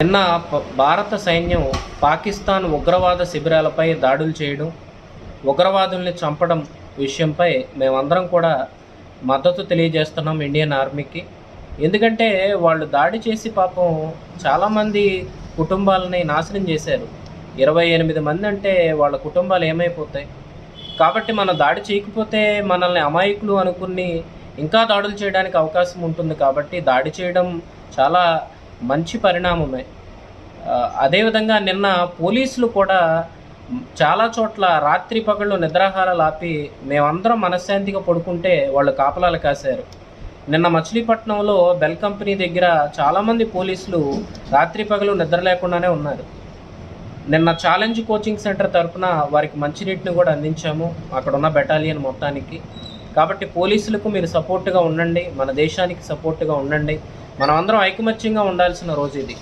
నిన్న ప- భారత సైన్యం పాకిస్తాన్ ఉగ్రవాద శిబిరాలపై దాడులు చేయడం ఉగ్రవాదుల్ని చంపడం విషయంపై మేమందరం కూడా మద్దతు తెలియజేస్తున్నాం ఇండియన్ ఆర్మీకి. ఎందుకంటే వాళ్ళు దాడి చేసి పాపం చాలామంది కుటుంబాలని నాశనం చేశారు. ఇరవై ఎనిమిది మంది అంటే వాళ్ళ కుటుంబాలు ఏమైపోతాయి? కాబట్టి మనం దాడి చేయకపోతే మనల్ని అమాయకులు అనుకుని ఇంకా దాడులు చేయడానికి అవకాశం ఉంటుంది కాబట్టి దాడి చేయడం చాలా మంచి పరిణామమే. అదేవిధంగా నిన్న పోలీసులు కూడా చాలా చోట్ల రాత్రి పగళ్ళు నిద్రాహారాలు ఆపి మేమందరం మనశ్శాంతిగా పడుకుంటే వాళ్ళు కాపలాలు కాశారు. నిన్న మచిలీపట్నంలో బెల్ కంపెనీ దగ్గర చాలామంది పోలీసులు రాత్రి పగలు నిద్ర లేకుండానే ఉన్నారు. నిన్న ఛాలెంజ్ కోచింగ్ సెంటర్ తరఫున వారికి మంచినీటిని కూడా అందించాము. అక్కడ ఉన్న బెటాలియన్ మొత్తానికి. కాబట్టి పోలీసులకు మీరు సపోర్ట్గా ఉండండి. మన దేశానికి సపోర్ట్గా ఉండండి. మనం అందరం ఐకమత్యంగా ఉండాల్సిన రోజు ఇది.